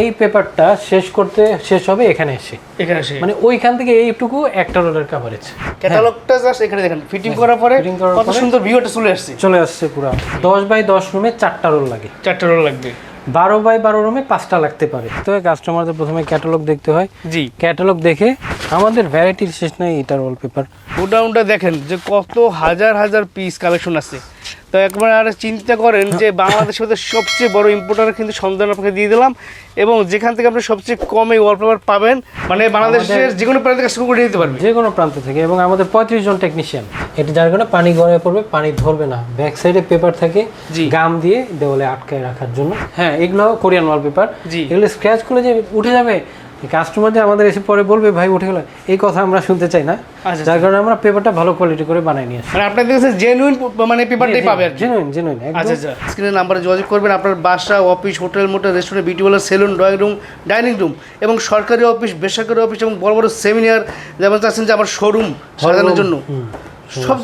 এই পেপারটা শেষ করতে শেষ হবে এখানে এসে। এখানে এসে। মানে ওইখান থেকে এইটুকু একটা রোলের কাভারেজ ক্যাটালগটা জাস্ট এখানে দেখেন ফিটিং করার পরে কত সুন্দর ভিউটা চলে আসছে। চলে আসছে পুরো। দশ বাই দশ রুমে চারটা রোল লাগে। চারটা রোল লাগবে। বারো বাই বারো রুমে পাঁচটা লাগতে পারে। তো কাস্টমারদের প্রথমে ক্যাটালগ দেখতে হয়। জি। ক্যাটালগ দেখে আমাদের ভ্যারাইটির শেষ নেই এটার ওয়ালপেপার গোডাউনটা দেখেন যে কত হাজার হাজার পিস কালেকশন আছে। তো একবার আর চিন্তা করেন যে বাংলাদেশের মধ্যে সবচেয়ে বড় ইম্পোর্টার কিন্তু সন্ধান আপনাকে দিয়ে দিলাম এবং যেখান থেকে আপনি সবচেয়ে কমে ওয়ালপেপার পাবেন মানে বাংলাদেশের যে কোনো প্রান্ত কাছে করে দিতে পারবেন। যে কোনো প্রান্ত থেকে এবং আমাদের পঁয়ত্রিশ জন টেকনিশিয়ান এটা যার কারণে পানি গড়ায় পড়বে পানি ধরবে না। ব্যাক সাইডে পেপার থাকে। গাম দিয়ে দেওয়ালে আটকায় রাখার জন্য। হ্যাঁ। এগুলো কোরিয়ান ওয়ালপেপার। এগুলো স্ক্র্যাচ করলে যে উঠে যাবে কাস্টমার যে আমাদের এসে পরে বলবে ভাই উঠে গেল। এই কথা আমরা শুনতে চাই না। আচ্ছা, যার কারণে আমরা পেপারটা ভালো কোয়ালিটি করে বানাই নিয়ে আসি। মানে আপনাদের কাছে জেনুইন মানে পেপারটাই পাবে আর। জেনুইন জেনুইন আচ্ছা আচ্ছা। স্ক্রিনের নাম্বারে যোগাযোগ করবেন। আপনার বাসা office hotel motel restaurant beauty parlour salon drawing room dining room এবং সরকারি অফিস বেসরকারি অফিস এবং বড় বড় সেমিনার যেমন চাচ্ছেন যে আমার শোরুম সাজানোর জন্য। সব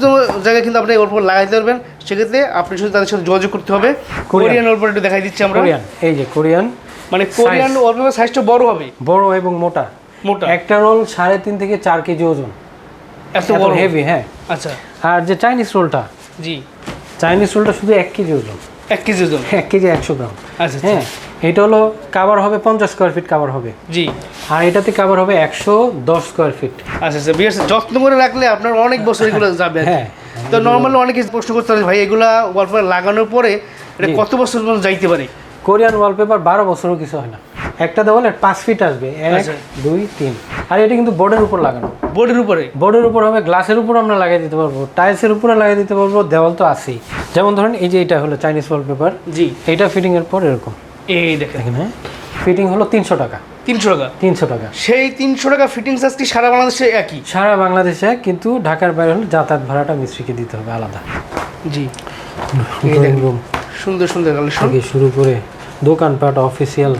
জায়গায় কিন্তু আপনি ওর উপর লাগাইতে পারবেন। সেক্ষেত্রে আপনি শুধু তাদের সাথে যোগাযোগ করতে হবে। কোরিয়ান। ওর উপর একটু দেখাই দিচ্ছি আমরা। কোরিয়ান এই যে কোরিয়ান মানে কোরিয়ান ওর সাইজটা বড় হবে। বড় এবং মোটা। মোটা। একটা রোল সাড়ে তিন থেকে চার কেজি ওজন। এত বড়? হেভি হ্যাঁ। আচ্ছা। আর যে চাইনিজ রোলটা জি। চাইনিজ রোলটা শুধু এক কেজি ওজন। এক কেজি ওজন? এক কেজি একশো গ্রাম। আচ্ছা আচ্ছা। হ্যাঁ এটা হলো কাভার হবে পঞ্চাশ স্কোয়ার ফিট কাভার হবে। জি। আর এটাতে কাভার হবে একশো দশ স্কোয়ার ফিট আচ্ছা আচ্ছা। বিয়ার্স যত্ন করে রাখলে আপনার অনেক বছর এগুলো যাবে হ্যাঁ। তো নর্মালি অনেকে প্রশ্ন করতে ভাই এগুলা ওয়ালপেপার লাগানোর পরে এটা কত বছর পর্যন্ত যাইতে পারে? কোরিয়ান ওয়ালপেপার বারো বছরও কিছু হয় না। একটা দেওয়ালে পাঁচ ফিট আসবে। এক আচ্ছা। দুই তিন। আর এটা কিন্তু বোর্ডের উপর লাগানো। বোর্ডের উপরে? বোর্ডের উপর হবে গ্লাসের উপর আমরা লাগিয়ে দিতে পারব টাইলসের উপরে লাগিয়ে দিতে পারব দেওয়াল তো আছেই। যেমন ধরেন এই যে এটা হলো চাইনিজ ওয়ালপেপার জি। এইটা ফিটিং এর পর এরকম। এই দেখেন। হ্যাঁ? ফিটিং হলো তিনশো টাকা। তিনশো টাকা। তিনশো টাকা। সেই তিনশো টাকা ফিটিং চার্জ কি সারা বাংলাদেশে একই? সারা বাংলাদেশে কিন্তু ঢাকার বাইরে হলে যাতায়াত ভাড়াটা মিস্ত্রিকে দিতে হবে আলাদা। জি। সুন্দর সুন্দর কালেকশন শুরু করে দোকানপাট অফিসিয়াল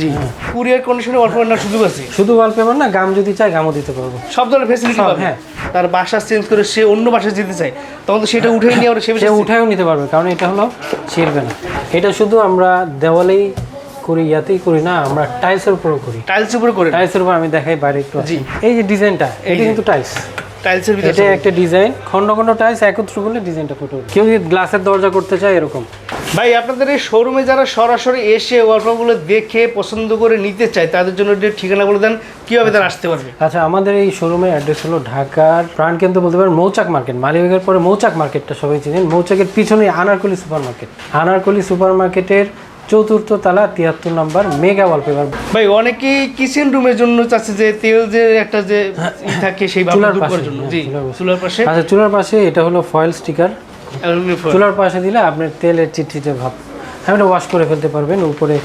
জি কুরিয়ার কন্ডিশনে ওয়ালপেপার সুযোগ আছে? শুধু ওয়ালপেপার না গাম যদি চাই গামও দিতে পারব। সব ধরনের ফেসিলিটি পাবে? হ্যাঁ। তার বাসা চেঞ্জ করে সে অন্য বাসায় যেতে চায় তখন তো সেটা উঠে নিয়ে আবার সে উঠায়ও নিতে পারবে কারণ এটা হলো ছিঁড়বে না। এটা শুধু আমরা দেওয়ালেই করি ইয়াতেই করি না আমরা টাইলসের উপরও করি। টাইলস উপরে করি টাইলসের উপর আমি দেখাই বাইরে একটু জি। এই যে ডিজাইনটা এটা কিন্তু টাইলস টাইলসের ভিতরে এটা একটা ডিজাইন খন্ড খন্ড টাইলস একত্র করলে ডিজাইনটা ফুটে কেউ যদি গ্লাসের দরজা করতে চায় এরকম। ভাই আপনাদের এই শোরুমে যারা সরাসরি এসে ওয়ালপেপারগুলো দেখে পছন্দ করে নিতে চায় তাদের জন্য ঠিকানা বলে দেন কীভাবে তারা আসতে পারবে? আচ্ছা আমাদের এই শোরুমের অ্যাড্রেস হলো ঢাকার প্রাণকেন্দ্র বলতে পারেন মৌচাক মার্কেট। মালিবাগের পরে মৌচাক মার্কেটটা সবাই চিনেন। মৌচাকের পিছনে Anarkali super market Anarkali super মার্কেটের চতুর্থ তালা তিয়াত্তর নাম্বার মেগা ওয়ালপেপার ভাই অনেকেই কিচেন রুমের জন্য চাচ্ছে যে তেল যে একটা যে থাকে সেই চুলার পাশে, জন্য। হ্যাঁ, চুলার পাশে। আচ্ছা চুলার পাশে এটা হলো ফয়েল স্টিকার। চুলার পাশে দিলে আপনি তেলের চিটচিটে ভাব আপনি ওয়াশ করে ফেলতে পারবেন উপরে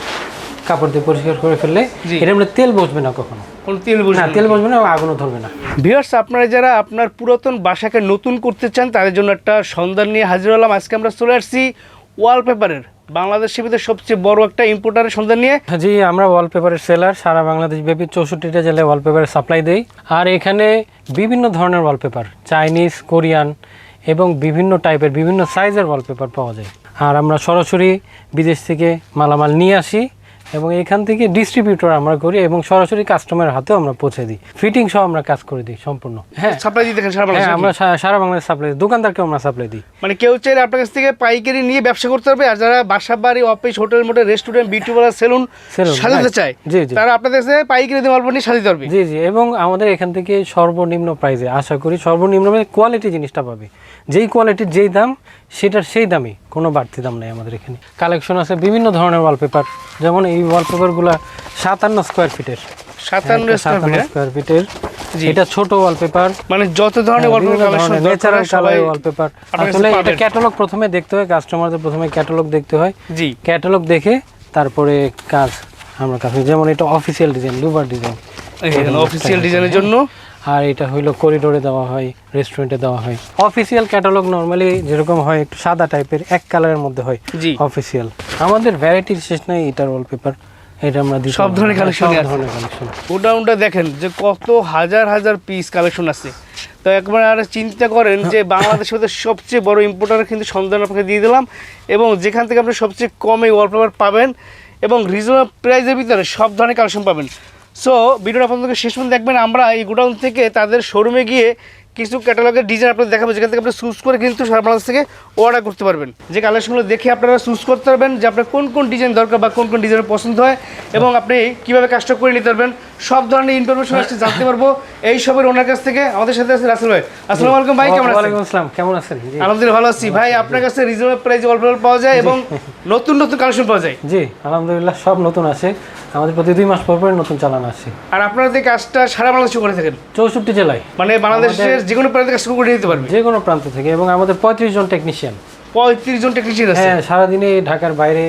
কাপড় দিয়ে পরিষ্কার করে ফেললে। এটা মানে তেল বসবে না কখনো। কোনো তেল বসবে না না। তেল বসবে না আগুনও ধরবে না। ভিউয়ার্স আপনারা যারা আপনার পুরাতন বাসাকে নতুন করতে চান তাদের জন্য একটা সন্ধান নিয়ে হাজির হলাম। আজকে আমরা চলে আসছি ওয়ালপেপারের বাংলাদেশের ভিতরে সবচেয়ে বড় একটা ইম্পোর্টারের সন্ধান নিয়ে। জি আমরা ওয়ালপেপারের সেলার সারা বাংলাদেশ ব্যাপী চৌষট্টিটা জেলায় ওয়ালপেপারের সাপ্লাই দেই। আর এখানে বিভিন্ন ধরনের ওয়ালপেপার চাইনিজ কোরিয়ান এবং বিভিন্ন টাইপের বিভিন্ন সাইজের ওয়ালপেপার পাওয়া যায়। আর আমরা সরাসরি বিদেশ থেকে মালামাল নিয়ে আসি। এবং এখান থেকে ডিস্ট্রিবিউটর আমরা করি এবং সরাসরি কাস্টমারের হাতেও আমরা পৌঁছে দিই। ফিটিং সহ আমরা কাজ করে দিই সম্পূর্ণ। হ্যাঁ। সাপ্লাই হ্যাঁ আমরা সারা বাংলাদেশ সাপ্লাই দিই দোকানদারকেও আমরা সাপ্লাই দিই। মানে কেউ চাইলে আপনার কাছ থেকে পাইকারি নিয়ে ব্যবসা করতে পারবে আর যারা বাসা বাড়ি office hotel motel restaurant beauty parlour salon সাজাতে. চায় জি, জি। তারা আপনাদের কাছে পাইকারি দিয়ে অল্প নিয়ে সাজাতে পারবে। জি জি এবং আমাদের এখান থেকে সর্বনিম্ন প্রাইসে আশা করি সর্বনিম্ন মানে কোয়ালিটি জিনিসটা পাবে। যেই কোয়ালিটির যেই দাম সেটার সেই দামই কোনো বাড়তি দাম নেই আমাদের এখানে। কালেকশন আছে বিভিন্ন ধরনের ওয়ালপেপার যেমন এই ওয়ালপেপারগুলো সাতান্ন স্কোয়ার ফিটের সাতান্ন স্কোয়ার সাতান্ন স্কোয়ার ফিটের এটা ছোট ওয়ালপেপার মানে যত ধরনের ওয়ালপেপার ন্যাচারাল কালার ওয়ালপেপার আসলে এটা ক্যাটালগ প্রথমে দেখতে হয় কাস্টমারদের প্রথমে ক্যাটালগ দেখতে হয়। জি। ক্যাটালগ দেখে তারপরে কাজ আমরা কাজ যেমন এটা অফিসিয়াল ডিজাইন লুবার ডিজাইন অফিসিয়াল ডিজাইনের জন্য? আর এটা হইল করিডোরে দেওয়া হয় রেস্টুরেন্টে দেওয়া হয়। অফিসিয়াল ক্যাটালগ নর্মালি যেরকম হয় একটু সাদা টাইপের এক কালারের মধ্যে হয় জি। অফিসিয়াল আমাদের ভ্যারাইটির শেষ নেই এটার ওয়ালপেপার এটা আমরা সব ধরনের collection সব ধরনের কালেকশন গোডাউনটা দেখেন যে কত হাজার হাজার পিস কালেকশন আছে। তো একবার আর চিন্তা করেন যে বাংলাদেশের মধ্যে সবচেয়ে বড় ইম্পোর্টার কিন্তু সন্ধান আপনাকে দিয়ে দিলাম এবং যেখান থেকে আপনি সবচেয়ে কমে ওয়ালপেপার পাবেন এবং রিজনেবল প্রাইসের ভিতরে সব ধরনের কালেকশন পাবেন। সো ভিডিওটা আপনাদেরকে শেষ পর্যন্ত দেখবেন। আমরা এই গোডাউন থেকে তাদের শোরুমে গিয়ে কিছু ক্যাটালগের ডিজাইন আপনাদের দেখাবো যেখান থেকে আপনি চুজ করে কিন্তু সারা বাংলাদেশ থেকে অর্ডার করতে পারবেন। যে কালেকশনগুলো দেখে আপনারা চুজ করতে পারবেন যে আপনার কোন কোন ডিজাইন দরকার বা কোন কোন ডিজাইন পছন্দ হয় এবং আপনি কীভাবে কাজটা করে নিতে পারবেন। সব ধরনের ইনফরমেশন আসছে জানতে পারব। এই সবের ওনার কাছ থেকে আমাদের সাথে আছে রাসেল ভাই। আসসালামু আলাইকুম ভাই কেমন আছেন? আসসালাম কেমন আছেন? আলহামদুলিল্লাহ ভালো আছি। ভাই আপনার কাছে রিজনেবল প্রাইসে অল্প অল্প পাওয়া যায় এবং নতুন নতুন কালেকশন পাওয়া যায়। জি আলহামদুলিল্লাহ সব নতুন আছে। আমাদের প্রতি দুই মাস পর পর নতুন চালান আছে। আর আপনারা যে কাজটা সারা বাংলাদেশে করে থাকেন? চৌষট্টি জেলায়। মানে বাংলাদেশের যে কোনো প্রান্ত থেকে শুরু করে নিতে পারবে। যে কোনো প্রান্ত থেকে এবং আমাদের পঁয়ত্রিশ জন টেকনিশিয়ান পঁয়ত্রিশ জন টেকনিশিয়ান আছে। হ্যাঁ সারাদিনে ঢাকার বাইরে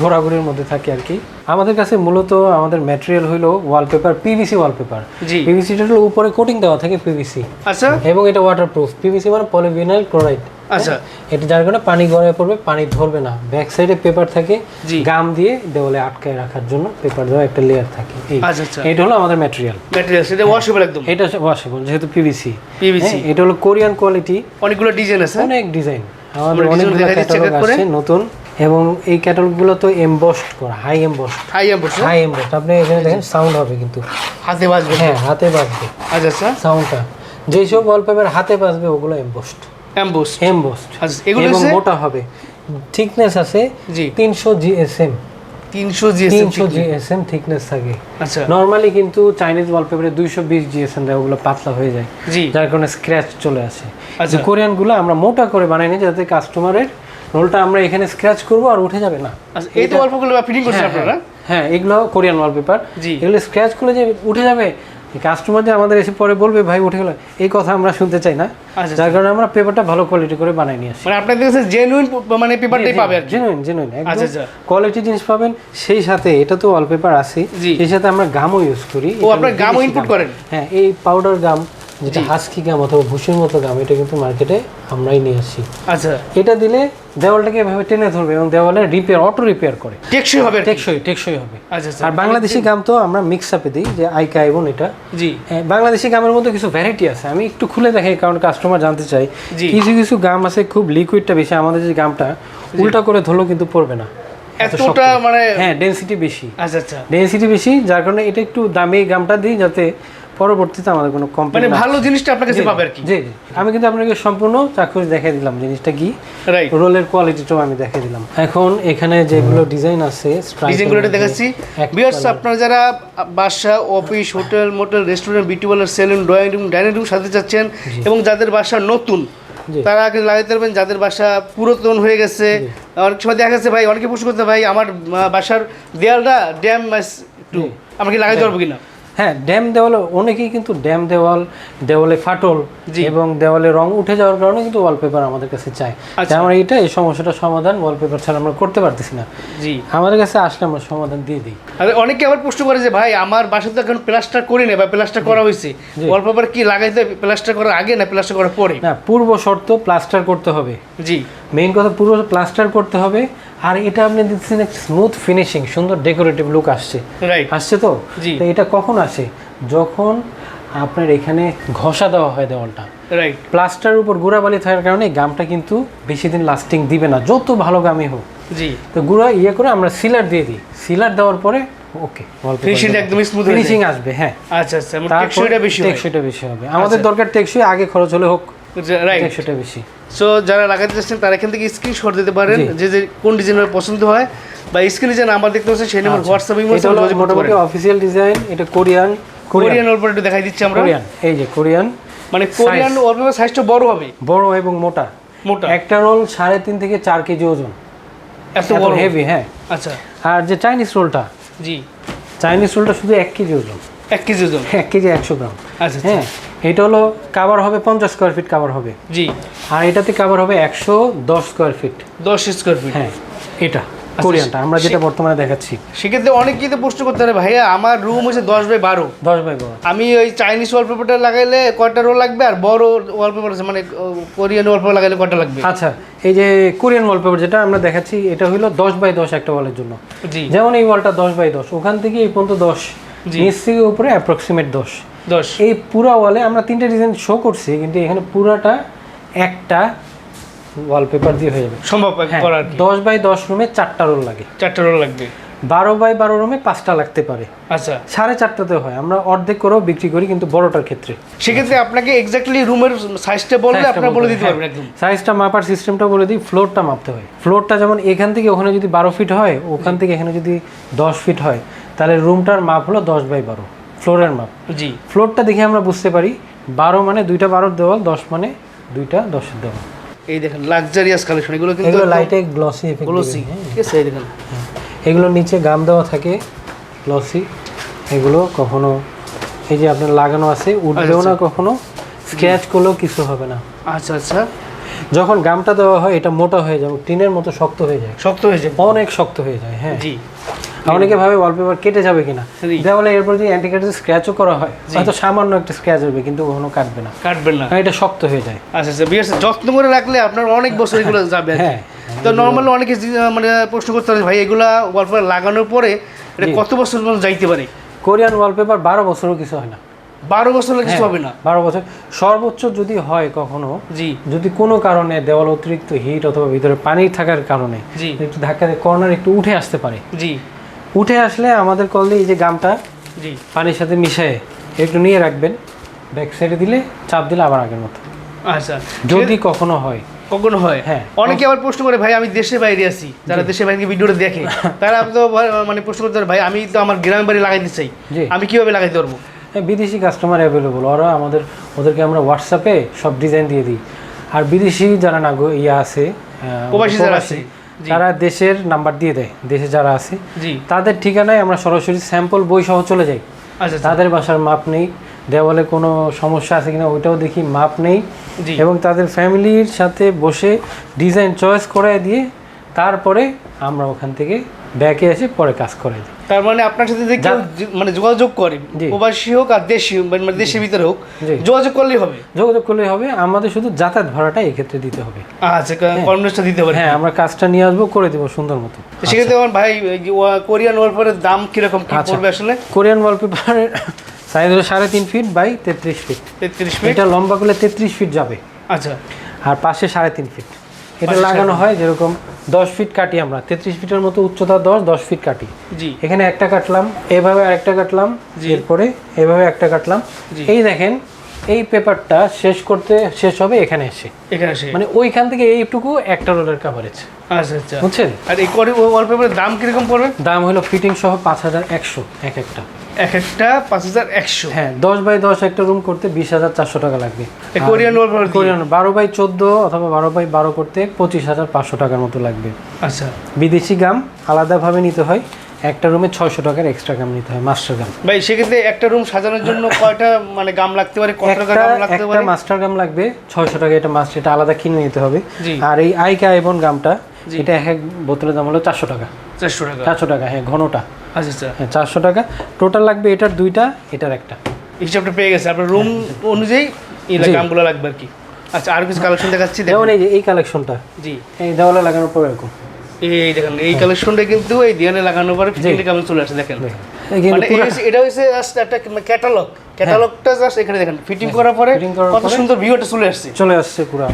ঘোরাঘুরির মধ্যে থাকে আর কি। আমাদের কাছে মূলত আমাদের ম্যাটেরিয়াল হলো ওয়ালপেপার পিভিসি ওয়ালপেপার জি। পিভিসিটা হলো উপরে কোটিং দেওয়া থাকে পিভিসি আচ্ছা। এবং এটা ওয়াটারপ্রুফ পিভিসি মানে পলিভিনাইল ক্লোরাইড আচ্ছা। এটা যার কারণে পানি গড়ায় পড়বে পানি ধরবে না। ব্যাক সাইডে পেপার থাকে। গাম দিয়ে দেওয়ালে আটকায় রাখার জন্য পেপার দেওয়া একটা লেয়ার থাকে। এই। আচ্ছা আচ্ছা। এটা হলো আমাদের ম্যাটেরিয়াল ম্যাটেরিয়াল সেটা ওয়াশেবল একদম। এটা ওয়াশেবল যেহেতু পিভিসি পিভিসি এটা হলো কোরিয়ান কোয়ালিটি অনেকগুলো ডিজাইন আছে। অনেক ডিজাইন আমাদের অনেকগুলো ক্যাটালগ। আছে নতুন। এবং এই ক্যাটালগুলো তো এমবসড করা হাই এমবসড হাই এম হাই এমবসড আপনি এখানে দেখেন সাউন্ড হবে কিন্তু। হাতে বাজবে। হ্যাঁ হাতে বাজবে। আচ্ছা আচ্ছা। সাউন্ডটা যেসব ওয়ালপেপার হাতে বাজবে ওগুলো এমবসড এমবোস এমবসড আচ্ছা এগুলো এবং মোটা হবে। থিকনেস আছে জি। তিনশো জিএসএম তিনশো জিএসএম তিনশো জিএসএম থিকনেস থাকে। আচ্ছা। নর্মালি কিন্তু চাইনিজ ওয়ালপেপারে দুইশো বিশ জিএসএম দেয় ওগুলো পাতলা হয়ে যায়। জি। যার কারণে স্ক্র্যাচ চলে আসে। আচ্ছা। কোরিয়ানগুলো আমরা মোটা করে বানাই নিই যাতে কাস্টমারের রোলটা আমরা এখানে স্ক্র্যাচ করব আর উঠে যাবে না। আচ্ছা এই তো অল্পগুলো ফিটিং করছেন হ্যাঁ, আপনারা? হ্যাঁ এগুলো কোরিয়ান ওয়ালপেপার। এগুলো স্ক্র্যাচ করলে যে উঠে যাবে কাস্টমার যে আমাদের এসে পরে বলবে ভাই উঠে গেল। এই কথা আমরা শুনতে চাই না। আচ্ছা যার কারণে আমরা পেপারটা ভালো কোয়ালিটি করে বানাই নিয়ে আসি। মানে আপনাদের কাছে জেনুইন মানে পেপারটাই পাবে আর জেনুইন জেনুইন আচ্ছা, একদম আচ্ছা। কোয়ালিটি জিনিস পাবেন। সেই সাথে এটা তো ওয়ালপেপার আছে। সেই সাথে আমরা গামও ইউজ করি। ও আপনার গামও ইনপুট করেন? হ্যাঁ এই পাউডার গাম যেটা হাস্কি গাম অথবা ভুসির মতো গাম এটা কিন্তু মার্কেটে আমরাই নিয়ে আসি আচ্ছা। এটা দিলে দেওয়ালটাকে এভাবে টেনে ধরবে এবং দেওয়ালে রিপেয়ার অটো রিপেয়ার করে। টেকসই হবে টেকসই টেকসই হবে। আচ্ছা আচ্ছা। আর বাংলাদেশি গাম তো আমরা মিক্স আপে দিই যে আইকা এবং এটা। জি। বাংলাদেশি গামের মধ্যে কিছু ভ্যারাইটি আছে। আমি একটু খুলে দেখাই কারণ কাস্টমার জানতে চাই। কিছু কিছু গাম আছে খুব লিকুইডটা বেশি আমাদের যে গামটা উল্টা করে ধরলেও কিন্তু পড়বে না। এতটা মানে হ্যাঁ ডেনসিটি বেশি। আচ্ছা আচ্ছা। ডেনসিটি বেশি যার কারণে এটা একটু দামি গামটা দিই যাতে পরবর্তীতে আমাদের কোনো মানে ভালো জিনিসটা আপনার কাছে পাবে আর কি। জি জি। আমি কিন্তু আপনাকে সম্পূর্ণ চাক্ষুষ দেখাই দিলাম জিনিসটা কি। রাইট রোলের কোয়ালিটিটাও আমি দেখাই দিলাম। এখন এখানে যেগুলো ডিজাইন আছে ডিজাইনগুলো দেখাচ্ছি। বিয়ার্স আপনারা যারা বাসা office hotel motel restaurant beauty parlour salon drawing room dining room সাজাতে চাচ্ছেন এবং যাদের বাসা নতুন তারা আগে লাগাইতে পারবেন যাদের বাসা পুরাতন হয়ে গেছে। অনেক সময় দেখা গেছে ভাই অনেকে প্রশ্ন করতে ভাই আমার বাসার দেয়ালটা ড্যাম একটু আমাকে লাগাইতে পারব কিনা? হ্যাঁ ড্যাম দেওয়ালে অনেকেই কিন্তু ড্যাম দেওয়াল দেওয়ালে ফাটল। এবং দেওয়ালে রং উঠে যাওয়ার কারণে কিন্তু ওয়ালপেপার আমাদের কাছে চায় আচ্ছা। যে আমরা এটা এই সমস্যাটা সমাধান ওয়ালপেপার ছাড়া আমরা করতে পারতেছি না। জি। আমাদের কাছে আসলে আমরা সমাধান দিয়ে দিই। আর অনেকে আবার প্রশ্ন করে যে ভাই আমার বাসা তো এখন প্লাস্টার করি না বা প্লাস্টার করা হয়েছে। ওয়ালপেপার কি লাগাইতে প্লাস্টার করার আগে না প্লাস্টার করার পরে? না পূর্ব শর্ত প্লাস্টার করতে হবে। জি। মেইন কথা পুরো প্লাস্টার করতে হবে। আর এটা আপনি দিচ্ছেন একটা স্মুথ ফিনিশিং সুন্দর ডেকোরেটিভ লুক আসছে। আসছে তো? তো এটা কখন আসে? যখন আপনার এখানে ঘষা দেওয়া হয় দেওয়ালটা। রাইট প্লাস্টারের উপর গুঁড়াবালি থাকার কারণে গামটা কিন্তু বেশি দিন লাস্টিং দিবে না। যত ভালো গামই হোক। জি। তো গুঁড়া ইয়ে করে আমরা সিলার দিয়ে দিই। সিলার দেওয়ার পরে ওকে ফিনিশিং একদম স্মুথ ফিনিশিং আসবে হ্যাঁ। আচ্ছা আচ্ছা টেকসইটা বেশি টেকসইটা বেশি হবে। আমাদের দরকার টেকসই আগে খরচ হলে হোক। রাইট টেকসইটা বেশি। সো যারা লাগাতে চাচ্ছেন তারা এখান থেকে স্ক্রিনশট দিতে পারেন। যে যে কোন ডিজাইনের পছন্দ হয় বা স্ক্রিনে যে নাম্বার দেখতে পাচ্ছেন সেই নাম্বার হোয়াটসঅ্যাপ ইমো এটা হলো মোটামুটি অফিসিয়াল ডিজাইন এটা কোরিয়ান কোরিয়ান ওয়ালপেপার একটু দেখাই দিচ্ছি আমরা। কোরিয়ান এই যে কোরিয়ান মানে কোরিয়ান ওয়ালপেপার সাইজটা বড় হবে। বড় এবং মোটা। মোটা। একটা রোল সাড়ে তিন থেকে চার কেজি ওজন। এত বড়। হেভি হ্যাঁ। আচ্ছা। আর যে চাইনিজ রোলটা জি। চাইনিজ রোলটা শুধু এক কেজি ওজন। এক কেজি ওজন। এক কেজি একশো গ্রাম। আচ্ছা আচ্ছা। হ্যাঁ এটা হলো কাভার হবে পঞ্চাশ স্কোয়ার ফিট কাভার হবে। জি। আর এটাতে কাভার হবে একশো দশ স্কোয়ার ফিট দশ স্কোয়ার ফিট হ্যাঁ এটা কোরিয়ানটা। আমরা যেটা বর্তমানে দেখাচ্ছি। সেক্ষেত্রে অনেকেই তো প্রশ্ন করতে পারে ভাইয়া আমার রুম হচ্ছে দশ বাই বারো। দশ বাই বারো। আমি ওই চাইনিজ ওয়ালপেপারটা লাগাইলে কয়টা রোল লাগবে আর বড় ওয়ালপেপার আছে মানে কোরিয়ান ওয়ালপেপার লাগাইলে কয়টা লাগবে? আচ্ছা এই যে কোরিয়ান ওয়ালপেপার যেটা আমরা দেখাচ্ছি এটা হলো দশ বাই দশ একটা ওয়ালের জন্য। জি। যেমন এই ওয়ালটা দশ বাই দশ ওখান থেকে এই পর্যন্ত দশ নিচ উপরে অ্যাপ্রক্সিমেট দশ। দশ। এই পুরো ওয়ালে আমরা তিনটা ডিজাইন শো করছি কিন্তু এখানে পুরাটা একটা ওয়ালপেপার দিয়ে হয়ে যাবে। সম্ভব হ্যাঁ দশ বাই দশ রুমে চারটা রোল লাগে। চারটা রোল লাগবে। বারো বাই বারো রুমে পাঁচটা লাগতে পারে। আচ্ছা। সাড়ে চারটাতে হয় আমরা অর্ধেক করেও বিক্রি করি কিন্তু বড়টার ক্ষেত্রে। সেক্ষেত্রে আপনাকে এক্স্যাক্টলি রুমের সাইজটা বললে আপনারা বলে দিতে পারবেন হ্যাঁ। একদম সাইজটা মাপার সিস্টেমটা বলে দিই ফ্লোরটা মাপতে হয়। ফ্লোরটা যেমন এখান থেকে ওখানে যদি বারো ফিট হয় ওখান থেকে এখানে যদি দশ ফিট হয় তাহলে রুমটার মাপ হলো দশ বাই বারো ফ্লোরের মাপ। জি। ফ্লোরটা দেখে আমরা বুঝতে পারি বারো মানে দুইটা বারোর দেওয়াল দশ মানে দুইটা দশের দেওয়াল। এই দেখেন লাক্সারিয়াস কালেকশন এগুলো কিন্তু এগুলো লাইটে গ্লসি এফেক্ট গ্লোসি ঠিক আছে এই দেখেন। এগুলো নিচে গাম দেওয়া থাকে গ্লসি এগুলো কখনো এই যে আপনার লাগানো আছে উঠবেও না কখনো স্ক্র্যাচ করলেও কিছু হবে না। আচ্ছা আচ্ছা। যখন গামটা দেওয়া হয় এটা মোটা হয়ে যাবে টিনের মতো শক্ত হয়ে যায়। শক্ত হয়ে যায়। অনেক শক্ত হয়ে যায় হ্যাঁ। জি। অনেকে ভাবে ওয়ালপেপার কেটে যাবে কিনা। দেওয়ালে এরপর যদি অ্যান্টিকাটের স্ক্র্যাচও করা হয় হয়তো সামান্য একটা স্ক্র্যাচ হবে কিন্তু কখনো কাটবে না। কাটবেন না। এটা শক্ত হয়ে যায়। আচ্ছা আচ্ছা বিয়ার যত্ন করে রাখলে আপনার অনেক বছর এগুলো যাবে হ্যাঁ তো নর্মালি অনেকে মানে প্রশ্ন করতে পারে ভাই এগুলা ওয়ালপেপার লাগানোর পরে এটা কত বছর পর্যন্ত যাইতে পারে? কোরিয়ান ওয়ালপেপার বারো বছরও কিছু হয় না। বারো বছর কিছু হ্যাঁ। হবে না। বারো বছর। সর্বোচ্চ যদি হয় কখনো জি। যদি কোনো কারণে দেওয়াল অতিরিক্ত হিট অথবা ভিতরে পানি থাকার কারণে একটু ধাক্কা কর্নার একটু উঠে আসতে পারে। জি। উঠে আসলে আমাদের কল দিয়ে এই যে গামটা জি। পানির সাথে মিশিয়ে একটু নিয়ে রাখবেন। ব্যাক সাইডে দিলে চাপ দিলে আবার আগের মতো। আচ্ছা। যদি কখনো হয়। কখনো হয়? হ্যাঁ। অনেকে আবার প্রশ্ন করে ভাই আমি দেশে বাইরে আছি। যারা দেশে বাইরে ভিডিওটা দেখে তারা তো মানে প্রশ্ন করতে ভাই আমি তো আমার গ্রামের বাড়ি লাগাইতে চাই। আমি কীভাবে লাগাইতে পারব? হ্যাঁ, বিদেশি কাস্টমার অ্যাভেলেবল ওরা আমাদের ওদেরকে আমরা হোয়াটসঅ্যাপে সব ডিজাইন দিয়ে দিই। আর বিদেশি যারা না ইয়ে আছে প্রবাসী যারা আছে। তারা দেশের নাম্বার দিয়ে দেয় দেশে যারা আছে তাদের ঠিকানায় আমরা সরাসরি স্যাম্পল বই সহ চলে যাই। আচ্ছা আচ্ছা। তাদের বাসার মাপ নেই দেওয়ালে কোনো সমস্যা আছে কিনা ওইটাও দেখি মাপ নেই। এবং তাদের ফ্যামিলির সাথে বসে ডিজাইন চয়েস করে দিয়ে তারপরে আমরা ওখান থেকে ব্যাকে এসে পরে কাজ করে দিই। তার মানে আপনার সাথে যে কেউ মানে যোগাযোগ করে। প্রবাসী হোক আর দেশি হোক, মানে দেশের ভিতরে হোক যোগাযোগ করলেই হবে? যোগাযোগ করলে হবে। আমাদের শুধু যাতায়াত ভাড়াটা এক্ষেত্রে দিতে হবে। আচ্ছা কর্মটা দিতে পারে হ্যাঁ আমরা কাজটা নিয়ে আসব করে দেবো সুন্দর মতো। সেক্ষেত্রে আমার ভাই কোরিয়ান ওয়ালপেপারের দাম কীরকম কি আচ্ছা। পড়বে আসলে? কোরিয়ান ওয়ালপেপারের সাইজ হলো সাড়ে তিন ফিট বাই তেত্রিশ ফিট। তেত্রিশ ফিট। এটা লম্বা করলে তেত্রিশ ফিট যাবে। আচ্ছা। আর পাশে সাড়ে তিন ফিট। এটা লাগানো হয় যেরকম দশ ফিট কাটি আমরা তেত্রিশ ফিটের মতো উচ্চতা দশ দশ ফিট কাটি জি। এখানে একটা কাটলাম এভাবে আরেকটা কাটলাম এরপরে এভাবে একটা কাটলাম। এই দেখেন এই পেপারটা শেষ করতে শেষ হবে এখানে এসে। এখানে মানে ওইখান থেকে এইটুকু একটা রোলের কাভারেজ আচ্ছা আচ্ছা। বুঝছেন? আর এই কোরি ওয়ালপেপারের দাম কীরকম পড়বে? দাম হলো ফিটিং সহ পাঁচ হাজার একশো এক একটা। এক একটা পাঁচ হাজার একশো। হ্যাঁ দশ বাই দশ একটা রুম করতে বিশ হাজার চারশো টাকা লাগবে। কোরিয়ান ওয়ালপেপার কোরিয়ান বারো বাই চোদ্দ অথবা বারো বাই বারো করতে পঁচিশ হাজার পাঁচশো টাকার মতো লাগবে। আচ্ছা। বিদেশি গাম আলাদাভাবে নিতে হয় একটা রুমে ছয়শো টাকার এক্সট্রা গাম নিতে হয় মাস্টার গাম ভাই সেক্ষেত্রে একটা রুম সাজানোর জন্য কয়টা মানে গাম লাগতে পারে কত টাকা গাম লাগতে একটা পারে? মাস্টার গাম লাগবে ছয়শো টাকা এটা মাস্ট এটা আলাদা কিনে নিতে হবে। আর এই আইকা এবং গামটা এটা এক এক বোতলের দাম হলো চারশো টাকা। চারশো টাকা। চারশো টাকা হ্যাঁ ঘনটা। আচ্ছা আচ্ছা। হ্যাঁ চারশো টাকা। টোটাল লাগবে এটার দুইটা এটার একটা। হিসাবটা পেয়ে গেছে। আপনার রুম অনুযায়ী এই জি। গামগুলো লাগবে আর কি। আচ্ছা আর কিছু কালেকশন দেখাচ্ছি দেখুন। যেমন এই যে এই কালেকশনটা জি। এই দেওয়ালে লাগানোর পর এরকম। এই দেখেন এই কালেকশনটা কিন্তু এই দিয়ানে লাগানোর পরে ফিটিংটা কেমন চলে আসে দেখেন। মানে এটা হচ্ছে জাস্ট একটা ক্যাটালগ ক্যাটালগটা জাস্ট এখানে দেখেন। ফিটিং করার পরে কত পরে- সুন্দর ভিউটা চলে আসছে। চলে আসছে পুরা।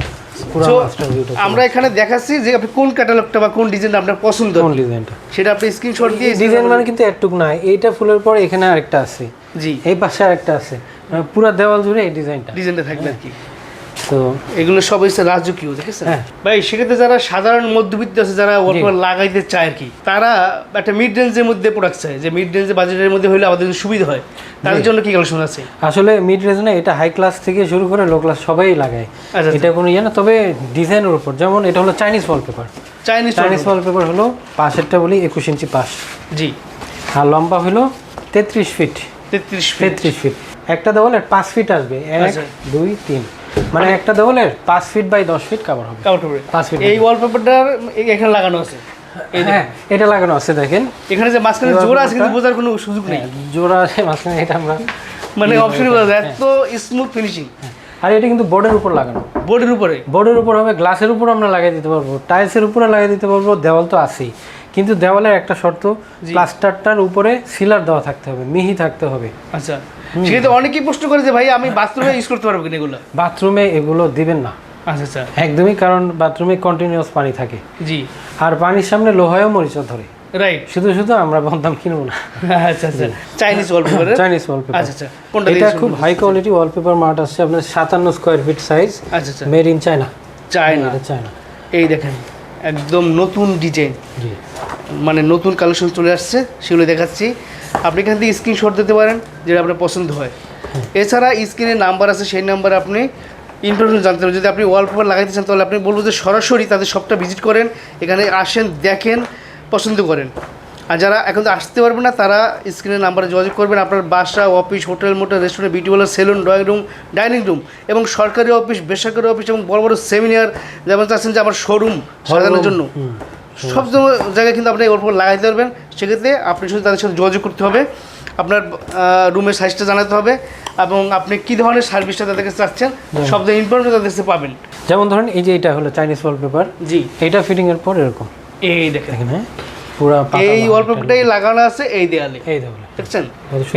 আমরা এখানে দেখাচ্ছি যে আপনি কোন ক্যাটালগটা বা কোন ডিজাইন আপনার পছন্দ। কোন ডিজাইনটা সেটা আপনি স্ক্রিনশট দিয়ে ডিজাইন মানে কিন্তু একটুক না এইটা ফুলের পরে এখানে আরেকটা আছে। জি। এই পাশে আরেকটা আছে। পুরো পুরা দেওয়াল জুড়ে এই ডিজাইনটা ডিজাইনটা থাকবে আর কি। তো এগুলো সব হচ্ছে রাজকীয় দেখেছেন? হ্যাঁ। ভাই সেক্ষেত্রে যারা সাধারণ মধ্যবিত্ত আছে যারা ওয়ালপেপার লাগাইতে চায় আর কি তারা একটা মিড রেঞ্জের মধ্যে প্রোডাক্ট চায়। যে মিড রেঞ্জের বাজেটের মধ্যে হলে আমাদের জন্য সুবিধা হয়। তাদের জন্য কি কালেকশন আছে? আসলে মিড রেঞ্জ না এটা হাই ক্লাস থেকে শুরু করে লো ক্লাস সবাই লাগায়। আচ্ছা এটা কোনো ইয়ে না তবে ডিজাইনের উপর। যেমন এটা হলো Chinese wallpaper Chinese Chinese wallpaper হলো পাশেরটা বলি একুশ ইঞ্চি পাশ। জি। আর লম্বা হলো তেত্রিশ ফিট তেত্রিশ তেত্রিশ ফিট একটা দেওয়ালের পাঁচ ফিট আসবে। এক আচ্ছা। দুই তিন। মানে একটা দেওয়ালের পাঁচ ফিট বাই দশ ফিট কাভার হবে। কাউন্ট হবে পাঁচ ফিট এই ওয়ালপেপারটার এখানে লাগানো আছে। হ্যাঁ এটা লাগানো আছে দেখেন। এখানে যে মাঝখানে জোড়া আছে কিন্তু বোঝার কোনো সুযোগ নেই। জোড়া আছে মাঝখানে এটা আমরা মানে অপশন বোঝা যায় এত স্মুথ ফিনিশিং আর এটা কিন্তু বোর্ডের উপর লাগানো। বোর্ডের উপরে? বোর্ডের উপর হবে গ্লাসের উপর আমরা লাগিয়ে দিতে পারব। টাইলসের উপরে লাগিয়ে দিতে পারব দেওয়াল তো আছেই। কিন্তু দেওয়ালের একটা শর্ত প্লাস্টারটার উপরে সিলার দেওয়া থাকতে হবে মিহি থাকতে হবে। আচ্ছা। সেক্ষেত্রে অনেকেই প্রশ্ন করে যে ভাই আমি বাথরুমে ইউজ করতে পারব কিনা এগুলো? বাথরুমে এগুলো দিবেন না। আচ্ছা আচ্ছা। একদমই কারণ বাথরুমে কন্টিনিউয়াস পানি থাকে। জি। আর পানির সামনে লোহায়ও মরিচা ধরে। রাইট শুধু শুধু আমরা বলতাম কিনবো না। আচ্ছা আচ্ছা। চাইনিজ ওয়ালপেপারের চাইনিজ ওয়ালপেপার আচ্ছা আচ্ছা। কোনটা এটা খুব হাই কোয়ালিটি ওয়ালপেপার মার্ট আসছে আপনার সাতান্ন স্কোয়ার ফিট সাইজ আচ্ছা আচ্ছা। Made in China China China এই দেখেন একদম নতুন ডিজাইন জি। মানে নতুন কালেকশন চলে আসছে সেগুলো দেখাচ্ছি। আপনি এখান থেকে স্ক্রিনশট দিতে পারেন যেটা আপনার পছন্দ হয়। এছাড়া স্ক্রিনে নাম্বার আছে সেই নাম্বারে আপনি ইনফরমেশন জানতে পারবেন। যদি আপনি ওয়ালপেপার লাগাইতে চান তাহলে আপনি বলব যে সরাসরি তাদের সবটা ভিজিট করেন এখানে আসেন দেখেন পছন্দ করেন। আর যারা এখন তো আসতে পারবে না তারা স্ক্রিনের নাম্বারে যোগাযোগ করবেন। আপনার বাসা office hotel motel restaurant beauty parlour salon drawing room dining room এবং সরকারি অফিস বেসরকারি অফিস এবং বড় বড় সেমিনার যেমন চাচ্ছেন যে আমার শোরুম সাজানোর জন্য। সব জায়গায় কিন্তু আপনি অল্প লাগাইতে পারবেন। সেক্ষেত্রে আপনি শুধু তাদের সাথে যোগাযোগ করতে হবে। আপনার রুমের সাইজটা জানাতে হবে এবং আপনি কী ধরনের সার্ভিসটা তাদের কাছে চাচ্ছেন সব ধরনের ইনফরমেশন তাদের কাছে পাবেন। যেমন ধরেন এই যে এটা হলো চাইনিজ ওয়ালপেপার জি। এটা ফিটিং এর পর এরকম। এই দেখেন। হ্যাঁ? পুরা এই ওয়ালপেপারটাই লাগানো আছে এই দেয়ালে এই দেখুন দেখছেন?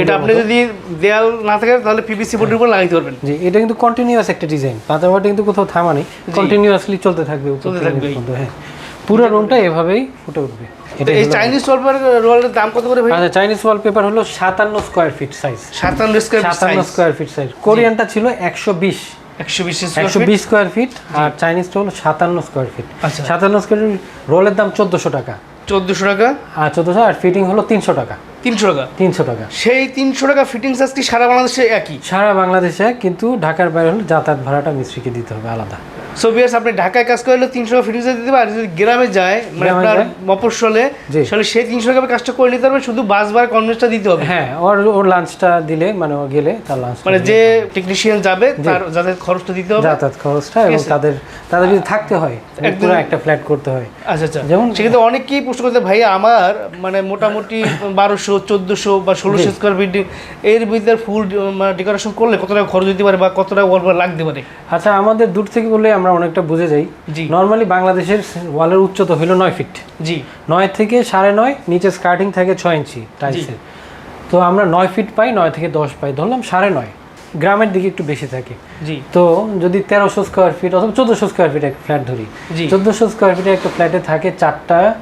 এটা আপনি যদি দেয়াল না থাকে তাহলে পিভিসি বোর্ডের উপর লাগাইতে পারবেন। জি এটা কিন্তু কন্টিনিউয়াস একটা ডিজাইন পাতাবাটা কিন্তু কোথাও থামা নেই। কন্টিনিউয়াসলি চলতে থাকবে উপর চলতে থাকবে। হ্যাঁ। পুরো রুমটা এভাবেই ফুটে উঠবে। এই চাইনিজ ওয়ালপেপার রোলের দাম কত করে ভাই? আচ্ছা চাইনিজ ওয়ালপেপার হলো সাতান্ন স্কোয়ার ফিট সাইজ সাতান্ন স্কোয়ার সাতান্ন স্কোয়ার ফিট সাইজ কোরিয়ানটা ছিল একশো বিশ। একশো বিশ একশো বিশ স্কোয়ার ফিট আর চাইনিজটা হলো সাতান্ন স্কোয়ার ফিট। সাতান্ন রোলের দাম চোদ্দোশো টাকা। চোদ্দোশো টাকা? আর চোদ্দোশো আর ফিটিং হলো তিনশো টাকা। তিনশো টাকা? তিনশো টাকা। সেই তিনশো টাকা ফিটিং চার্জ কি সারা বাংলাদেশে একই? সারা বাংলাদেশে কিন্তু ঢাকার বাইরে হলে যাতায়াত ভাড়াটা মিস্ত্রিকে দিতে হবে আলাদা। সো বিয়ার্স আপনি ঢাকায় কাজ করলে তিনশো টাকা ফিটিং দিতে পারেন যদি গ্রামে যায় মানে আপনার? মফস্বলে। তাহলে সেই তিনশো টাকা কাজটা করে নিতে পারবে শুধু বাস ভাড়া কনভেন্সটা দিতে হবে। হ্যাঁ ওর ওর লাঞ্চটা দিলে মানে ও গেলে তার লাঞ্চ মানে যে টেকনিশিয়ান যাবে তার যাদের খরচটা দিতে হবে। যাতায়াত খরচটা এবং তাদের তাদের যদি থাকতে হয় পুরো একটা ফ্ল্যাট করতে হয়। আচ্ছা আচ্ছা। যেমন- সেক্ষেত্রে অনেকেই প্রশ্ন করতে ভাই আমার মানে মোটামুটি বারোশো চোদ্দোশো বা ষোলোশো স্কোয়ার ফিট এর ভিতরে ফুল ডেকোরেশন করলে কত টাকা খরচ দিতে পারে বা কত টাকা লাগতে পারে? আচ্ছা আমাদের দূর থেকে বললে আমরা অনেকটা বুঝে যাই। জি। নর্মালি বাংলাদেশের ওয়ালের উচ্চতা হলো নয় ফিট জি। নয় থেকে সাড়ে নয় নিচে স্কার্টিং থাকে ছয় ইঞ্চি টাইলসের তো আমরা নয় ফিট পাই নয় থেকে দশ পাই ধরলাম সাড়ে নয়। গ্রামের দিকে একটু বেশি থাকে। জি। তো যদি তেরোশো স্কোয়ার ফিট অথবা চোদ্দোশো স্কোয়ার ফিট একটা ফ্ল্যাট ধরি। জি। চোদ্দোশো স্কোয়ার ফিটে একটা ফ্ল্যাটে থাকে চারটা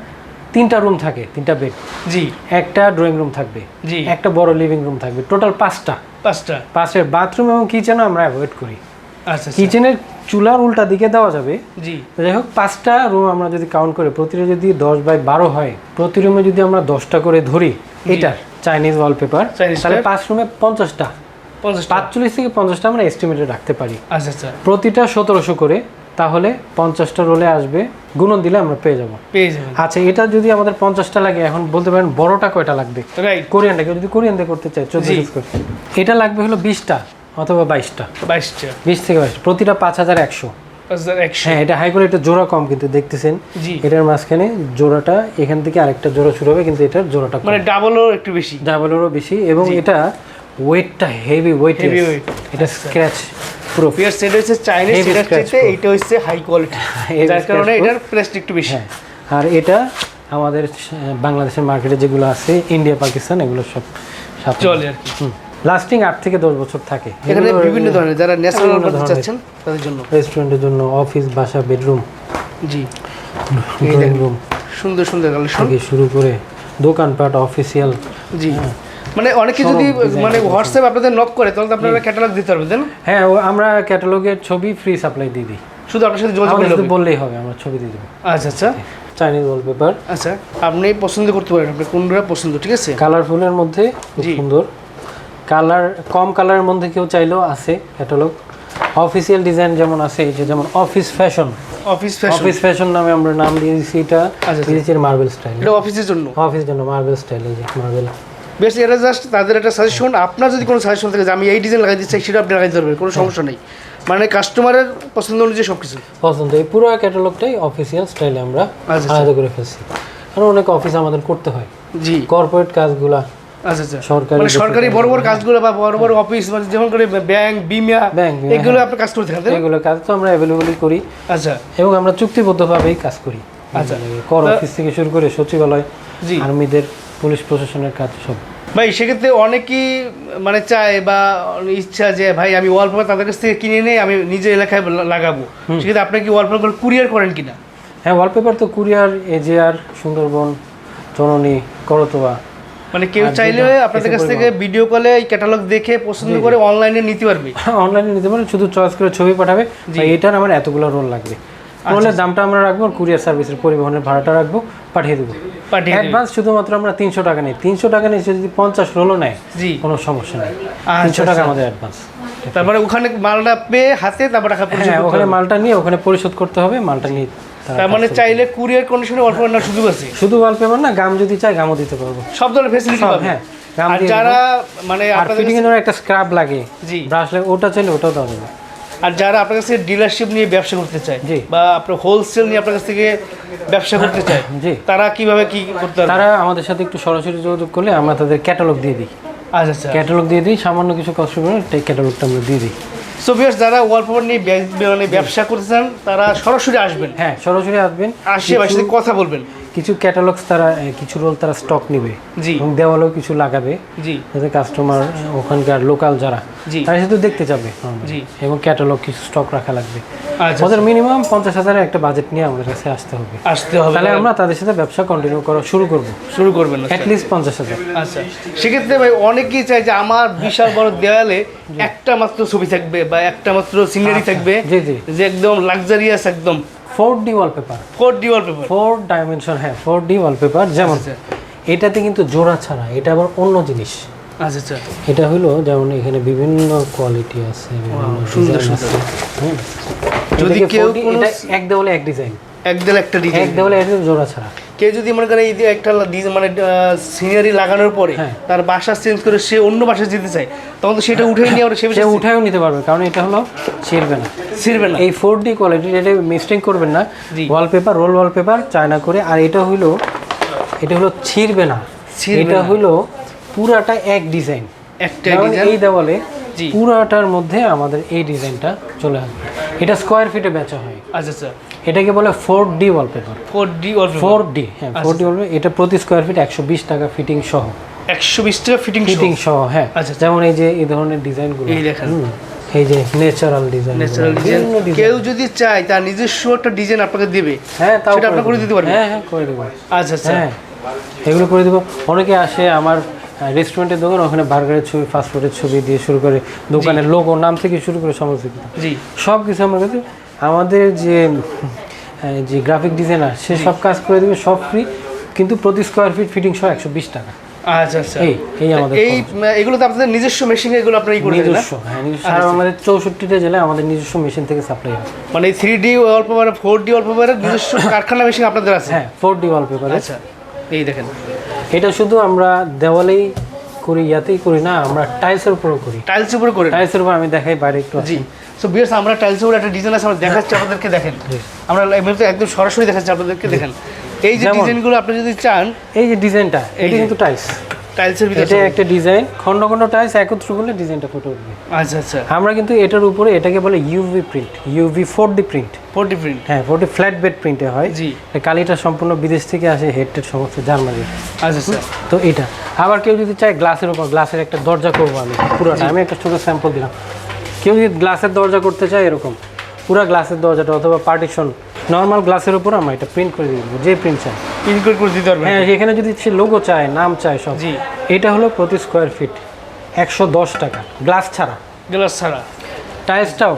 তিনটা রুম থাকে তিনটা বেড জি। একটা ড্রয়িং রুম থাকবে। জি। একটা বড় লিভিং রুম থাকবে। টোটাল পাঁচটা। পাঁচটা। পাঁচের বাথরুম এবং কিচেনও আমরা অ্যাভয়েড করি। আচ্ছা আচ্ছা। কিচেনের চুলার উল্টা দিকে দেওয়া যাবে। জি। যাই হোক পাঁচটা রুম আমরা যদি কাউন্ট করে প্রতিটা যদি দশ বাই বারো হয় প্রতি রুমে যদি আমরা দশটা করে ধরি এটার চাইনিজ ওয়ালপেপার তাহলে পাঁচ রুমে পঞ্চাশটা। পাঁচচল্লিশ থেকে পঞ্চাশটা আমরা এস্টিমেটে রাখতে পারি। আচ্ছা আচ্ছা। প্রতিটা সতেরোশো করে তাহলে পঞ্চাশটা রোলে আসবে গুণন দিলে আমরা পেয়ে যাব। পেয়ে যাবেন। আচ্ছা এটা যদি আমাদের পঞ্চাশটা লাগে এখন বলতে পারেন বড়টা কয়টা লাগবে? রাইট কোরিয়ানটা কেউ যদি কোরিয়ান দিয়ে করতে চাই চোদ্দ। এটা লাগবে হলো বিশটা। অথবা বাইশটা। বাইশটা। বিশ থেকে বাইশ। প্রতিটা পাঁচ হাজার একশো। হ্যাঁ এটা হাই করে এটা জোড়া কম কিন্তু দেখতেছেন। এটার মাঝখানে জোড়াটা এখান থেকে আরেকটা জোড়া শুরু হবে কিন্তু এটার জোড়াটা মানে ডাবলও একটু বেশি। ডাবলেরও বেশি এবং এটা ওয়েটটা হেভি ওয়েট Heavy weight, এটা স্ক্র্যাচ পুরো পিয়ার সেট হচ্ছে চাইনিজ proof. এইটা হচ্ছে হাই কোয়ালিটি যার কারণে। এটার প্রাইসটা একটু বেশি। হ্যাঁ আর এটা আমাদের বাংলাদেশের মার্কেটে যেগুলো আছে ইন্ডিয়া পাকিস্তান এগুলো সব চলে আর কি। লাস্টিং আট থেকে দশ বছর থাকে। এখানে বিভিন্ন ধরনের যারা করতে চাচ্ছেন তাদের জন্য। রেস্টুরেন্টের জন্য অফিস বাসা বেডরুম জি। ড্রয়িং রুম সুন্দর সুন্দর কালেকশন থেকে শুরু করে দোকানপাট অফিসিয়াল জি। মানে অনেকে যদি মানে হোয়াটসঅ্যাপ আপনাদের নক করে তাহলে তো আপনারা ক্যাটালগ দিতে পারবেন তাই না? হ্যাঁ আমরা ক্যাটালগের ছবি ফ্রি সাপ্লাই দিয়ে দিই। শুধু আপনার সাথে যোগাযোগ করলে বললেই হবে আমরা ছবি দিয়ে দেবো। আচ্ছা আচ্ছা। চাইনিজ ওয়ালপেপার আচ্ছা আপনি পছন্দ করতে পারেন আপনার কোনটা পছন্দ ঠিক আছে? কালারফুলের মধ্যে খুব। সুন্দর। কালার কম কালারের মধ্যে কেউ চাইলেও আছে ক্যাটালগ অফিসিয়াল ডিজাইন যেমন আছে এই যে যেমন office fashion office fashion office fashion নামে আমরা নাম দিয়েছি এটা আচ্ছা। দিয়েছি মার্বেল স্টাইল এটা অফিসের জন্য? অফিস জন্য মার্বেল স্টাইল এই যে মার্বেল বেশ এটা জাস্ট তাদের একটা সাজেশন আপনার যদি কোনো সাজেশন থাকে যে আমি এই ডিজাইন লাগাই দিচ্ছি সেটা আপনি লাগাইতে পারবেন কোনো সমস্যা নেই। মানে কাস্টমারের পছন্দ অনুযায়ী সব কিছু পছন্দ এই পুরো ক্যাটালগটাই অফিসিয়াল স্টাইলে আমরা আচ্ছা। আলাদা করে ফেলছি। কারণ অনেক অফিস আমাদের করতে হয়। জি। কর্পোরেট কাজগুলা আচ্ছা আচ্ছা সরকারি মানে সরকারি বড় বড় কাজগুলো বা বড় বড় অফিস মানে যেমন করে ব্যাংক বিমা এগুলো আপনি কাজ করে থাকেন? এগুলো কাজ তো আমরা অ্যাভেলেবলই করি। আচ্ছা। এবং আমরা চুক্তিবদ্ধভাবেই কাজ করি। আচ্ছা। কর অফিস থেকে শুরু করে সচিবালয় আর্মিদের পুলিশ প্রশাসনের কাজ সব। ভাই সেক্ষেত্রে অনেকেই মানে চায় বা ইচ্ছা যে ভাই আমি ওয়ালপেপার তাদের কাছ থেকে কিনে নিয়ে আমি নিজের এলাকায় লাগাবো। সেক্ষেত্রে আপনি কি ওয়ালপেপার কুরিয়ার করেন কিনা? হ্যাঁ ওয়ালপেপার তো কুরিয়ার এজিআর সুন্দরবন চননি করতোয়া মানে কেউ চাইলে আপনাদের কাছ থেকে ভিডিও কলে এই ক্যাটালগ দেখে পছন্দ করে অনলাইনে নিতে পারবে। অনলাইনে নিতে পারেন শুধু চয়েস করে ছবি পাঠাবে। এটার আমার এতগুলো রোল লাগবে। রোলের দামটা আমরা রাখব কুরিয়ার সার্ভিসের পরিবহনের ভাড়াটা রাখব পাঠিয়ে দেবো। অ্যাডভান্স শুধুমাত্র আমরা তিনশো টাকা নেই। তিনশো টাকা নিয়ে যদি পঞ্চাশ রোলও নেয় কোনো সমস্যা নেই। আচ্ছা, তিনশো টাকা আচ্ছা। আমাদের অ্যাডভান্স তারপরে ওখানে মালটা পেয়ে হাতে তারপরে হ্যাঁ ওখানে মালটা নিয়ে ওখানে পরিশোধ করতে হবে মালটা নিয়ে তারা মানে চাইলে কুরিয়ার কন্ডিশনে অল্প নেওয়ার সুযোগ আছে? শুধু ওয়ালপেপার না গাম যদি চাই গামও দিতে পারব। সব ধরনের ফেসিলিটি পাবে? হ্যাঁ, আর যারা মানে আপনাদের ফিটিং এর একটা স্ক্রাব লাগে। জি। ব্রাশ লাগে ওটা চাইলে ওটাও দেওয়া যাবে। আর যারা আপনার কাছে ডিলারশিপ নিয়ে ব্যবসা করতে চায় জি। বা আপনার হোলসেল নিয়ে আপনার কাছ থেকে ব্যবসা করতে চায় জি। তারা কীভাবে কি করতে তারা আমাদের সাথে একটু সরাসরি যোগাযোগ করলে আমরা তাদের ক্যাটালগ দিয়ে দিই। আচ্ছা আচ্ছা। ক্যাটালগ দিয়ে দিই সামান্য কিছু কষ্ট করে ক্যাটালগটা আমরা দিয়ে দিই। সো বিয়ার্স যারা ওয়ালপেপার নিয়ে মানে ব্যবসা করতে চান তারা সরাসরি আসবেন। হ্যাঁ সরাসরি আসবেন। আসে ভাই সাথে কথা বলবেন। কিছু ক্যাটালগস তারা কিছু রোল তারা স্টক নেবে। জি। এবং দেওয়ালেও কিছু লাগাবে জি। যাতে কাস্টমার ওখানকার লোকাল যারা তারা শুধু দেখতে যাবে জি। এবং ক্যাটালগ কিছু স্টক রাখা লাগবে। আচ্ছা ওদের মিনিমাম পঞ্চাশ হাজারের একটা বাজেট নিয়ে আমাদের কাছে আসতে হবে। আসতে হবে। তাহলে আমরা তাদের সাথে ব্যবসা কন্টিনিউ করা শুরু করব। শুরু করবেন আচ্ছা। অ্যাটলিস্ট পঞ্চাশ হাজার। আচ্ছা সেক্ষেত্রে ভাই অনেকেই চায় যে আমার বিশাল বড় দেওয়ালে একটা মাত্র ছবি থাকবে বা একটা মাত্র সিনারি থাকবে জি জি। যে একদম লাক্সারিয়াস একদম four D wallpaper four D wallpaper four dimension হ্যাঁ ফোর ডি ওয়ালপেপার যেমন আচ্ছা এটাতে কিন্তু জোড়া ছাড়া এটা আবার অন্য জিনিস। আচ্ছা আচ্ছা। এটা হলো যেমন এখানে বিভিন্ন কোয়ালিটি আছে সুন্দর সুন্দর। হ্যাঁ। যদি কেউ 4D কোনো- এটা এক দেওয়ালে এক ডিজাইন একদম একটা এক ডিজাইন দেওয়ালে এক জোড়া ছাড়া। কেউ যদি মনে করে এই যে একটা মানে সিনারি লাগানোর পরে হ্যাঁ। তার বাসা চেঞ্জ করে সে অন্য বাসায় যেতে চায় তখন তো সেটা উঠে নিয়ে আবার সে উঠায়ও নিতে পারবে কারণ এটা হলো ছিঁড়বে না। ছিড়বে না। এই ফোর ডি কোয়ালিটি এটা মিস্টেক করবেন না। ওয়ালপেপার রোল ওয়ালপেপার চায়না করে। আর এটা হইল এটা হলো ছিঁড়বে না। এটা না। হইল পুরাটা এক ডিজাইন একটা ডিজাইন এই দেওয়ালে। পুরাটার মধ্যে আমাদের এই ডিজাইনটা চলে আসবে। এটা স্কোয়ার ফিটে বেচা হয়। আচ্ছা আচ্ছা। এটাকে বলে four D wallpaper four D four D হ্যাঁ ফোর ডি ওয়ালপেপার এটা প্রতি স্কোয়ার ফিট একশো বিশ টাকা ফিটিং সহ। একশো বিশ টাকা ফিটিং ফিটিং সহ হ্যাঁ। আচ্ছা, আচ্ছা। যেমন এই যে এই ধরনের ডিজাইনগুলো। এই দেখেন। এই যে ন্যাচারাল ডিজাইন ন্যাচারাল ডিজাইন কেউ যদি চায় তার নিজস্ব একটা ডিজাইন আপনাকে দেবে। হ্যাঁ তাও সেটা আপনারা করে দিতে পারবেন? হ্যাঁ হ্যাঁ করে দেবো। আচ্ছা আচ্ছা। হ্যাঁ এগুলো করে দেবো। অনেকে আসে আমার রেস্টুরেন্টের দোকান ওখানে বার্গারের ছবি ফাস্টফুডের ছবি দিয়ে শুরু করে দোকানের লোগো নাম থেকে শুরু করে সমস্ত কিছু। সব কিছু আমার কাছে আমাদের যে যে গ্রাফিক ডিজাইনার সে সব কাজ করে দেবে সব ফ্রি কিন্তু প্রতি স্কোয়ার ফিট ফিটিং সহ একশো বিশ টাকা। আচ্ছা আচ্ছা। এই এই আমাদের এই এগুলো তো আপনাদের নিজস্ব মেশিন এগুলো আপনারা ই করে নিজস্ব হ্যাঁ সারা বাংলাদেশ চৌষট্টিটা জেলায় আমাদের নিজস্ব মেশিন থেকে সাপ্লাই হয়। মানে three D wallpaper four D ওয়ালপেপারের নিজস্ব কারখানা মেশিন আপনাদের আছে? হ্যাঁ ফোর ডি আচ্ছা এই দেখেন। এটা শুধু আমরা দেওয়ালেই করি ইয়াতেই করি না আমরা টাইলসের উপরও করি। টাইলস উপরে করে। টাইলসের উপর আমি দেখাই বাইরে একটু জি। সো বিয়ার্স আমরা টাইলস উপরে একটা ডিজাইন আছে আমরা দেখাচ্ছি আপনাদেরকে দেখেন। আমরা এমনিতে একদম সরাসরি দেখাচ্ছি আপনাদেরকে দেখেন। এই যে ডিজাইনগুলো আপনি যদি চান এই যে ডিজাইনটা এটা কিন্তু টাইলস টাইলসের ভিতরে এটা একটা ডিজাইন খন্ড খন্ড টাইলস একত্র করলে ডিজাইনটা ফুটে উঠবে। আচ্ছা আচ্ছা। আমরা কিন্তু এটার উপরে এটাকে বলে UV print UV four D print four print হ্যাঁ ফোর ডি ফ্ল্যাট বেড প্রিন্টে হয়। জি। কালিটা সম্পূর্ণ বিদেশ থেকে আসে হেড টেড সমস্ত জার্মানি আচ্ছা আচ্ছা। তো এটা। আবার কেউ যদি চায় গ্লাসের উপর গ্লাসের একটা দরজা করব আমি পুরোটা। আমি একটা ছোটো স্যাম্পল দিলাম। কেউ যদি গ্লাসের দরজা করতে চায় এরকম পুরো গ্লাসের দরজাটা অথবা পার্টিশন নর্মাল গ্লাসের উপর আমরা এটা প্রিন্ট করে দিয়ে দেবো যে প্রিন্ট চাই ইনক্লুড করে দিতে পারবেন। হ্যাঁ এখানে যদি সে লোগো চায় নাম চায় সব জি। এটা হলো প্রতি স্কোয়ার ফিট একশো দশ টাকা গ্লাস ছাড়া। গ্লাস ছাড়া। টাইলসটাও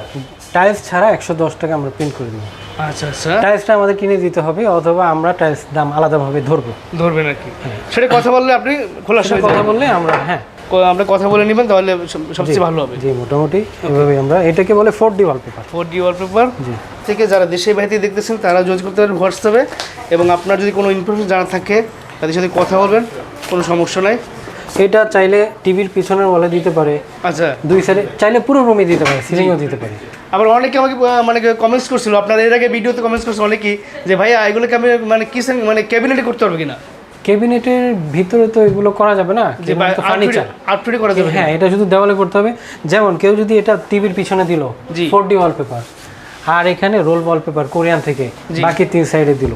টাইলস ছাড়া একশো দশ টাকা আমরা প্রিন্ট করে দেবো। আচ্ছা আচ্ছা। টাইলসটা আমাদের কিনে দিতে হবে অথবা আমরা টাইলস দাম আলাদাভাবে ধরবো। ধরবেন আর কি। সেটা কথা বললে আপনি খোলা সেটা কথা বললে আমরা হ্যাঁ। আমরা কথা বলে নেবেন তাহলে সবচেয়ে ভালো হবে। জি মোটামুটি এভাবে আমরা এটাকে বলে four D wallpaper four D wallpaper জি। থেকে যারা দেশে বাইরে দেখতেছেন তারা যোগাযোগ করতে পারেন হোয়াটসঅ্যাপে এবং আপনার যদি কোনো ইনফরমেশন জানা থাকে তাদের সাথে কথা বলবেন কোনো সমস্যা নাই। এটা চাইলে টিভির পিছনের ওয়ালে দিতে পারে। আচ্ছা। দুই সাইডে চাইলে পুরো রুমে দিতে পারে সিলিংও দিতে পারে। আবার অনেকে আমাকে মানে কমেন্টস করছিল আপনার এর আগে ভিডিওতে কমেন্টস করছিল অনেকেই যে ভাইয়া এগুলোকে আমি মানে কিসেন মানে ক্যাবিনেটে করতে পারব কিনা? ক্যাবিনেটের ভিতরে তো এগুলো করা যাবে না ফার্নিচার আউটফিটে করা যাবে। হ্যাঁ এটা শুধু দেওয়ালে করতে হবে। যেমন কেউ যদি এটা টিভির পিছনে দিল ফোর ডি ওয়ালপেপার আর এখানে রোল ওয়ালপেপার কোরিয়ান থেকে বাকি তিন সাইডে দিল।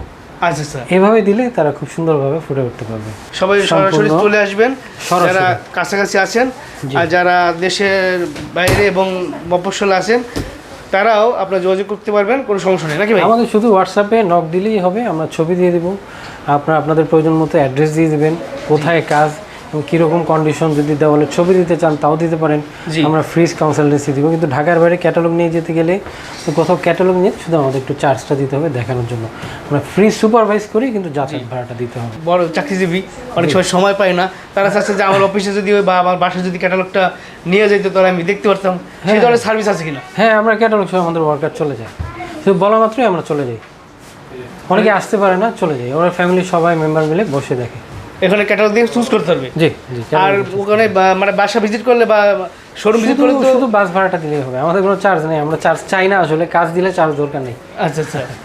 আচ্ছা আচ্ছা। এভাবে দিলে তারা খুব সুন্দরভাবে ফুটে উঠতে পারবে। সবাই সরাসরি চলে আসবেন। যারা কাছাকাছি আছেন আর যারা দেশের বাইরে এবং মফস্বলে আছেন তারাও আপনার যোগাযোগ করতে পারবেন, কোনো সমস্যা নেই, নাকি ভাই? আমাদের শুধু হোয়াটসঅ্যাপে নক দিলেই হবে, আমরা ছবি দিয়ে দেবো। আপনার, আপনাদের প্রয়োজন মতো অ্যাড্রেস দিয়ে দেবেন, কোথায় কাজ এবং কীরকম কন্ডিশন যদি দেওয়ালের ছবি দিতে চান তাও দিতে পারেন। আমরা ফ্রিজ কনসালটেন্সি দিব কিন্তু ঢাকার বাইরে ক্যাটালগ নিয়ে যেতে গেলে তো কোথাও ক্যাটালগ নিয়ে শুধু আমাদের একটু চার্জটা দিতে হবে দেখানোর জন্য। আমরা ফ্রি সুপারভাইজ করি কিন্তু যাতায়াত ভাড়াটা দিতে হবে। বড় চাকরিজীবী অনেক সময় সময় পায় না। তারা চাচ্ছে যে আমার অফিসে যদি হয় বা আমার বাসায় যদি ক্যাটালগটা নিয়ে যেত তাহলে আমি দেখতে পারতাম। সেই ধরনের সার্ভিস আছে কিনা? হ্যাঁ আমরা ক্যাটালগ সহ আমাদের ওয়ার্কার চলে যায়। শুধু বলা মাত্রই আমরা চলে যাই। অনেকে আসতে পারে না চলে যাই ওরা ফ্যামিলি সবাই মেম্বার মিলে বসে দেখে। এখানে ক্যাটালগ দিয়ে চুজ করতে পারবে। জি জি আর ওখানে মানে বাসা ভিজিট করলে বা শোরুম ভিজিট করলে শুধু বাস ভাড়াটা দিলেই হবে। আমাদের কোনো চার্জ নেই আমরা চার্জ চাই না আসলে কাজ দিলে চার্জ দরকার নেই। আচ্ছা আচ্ছা।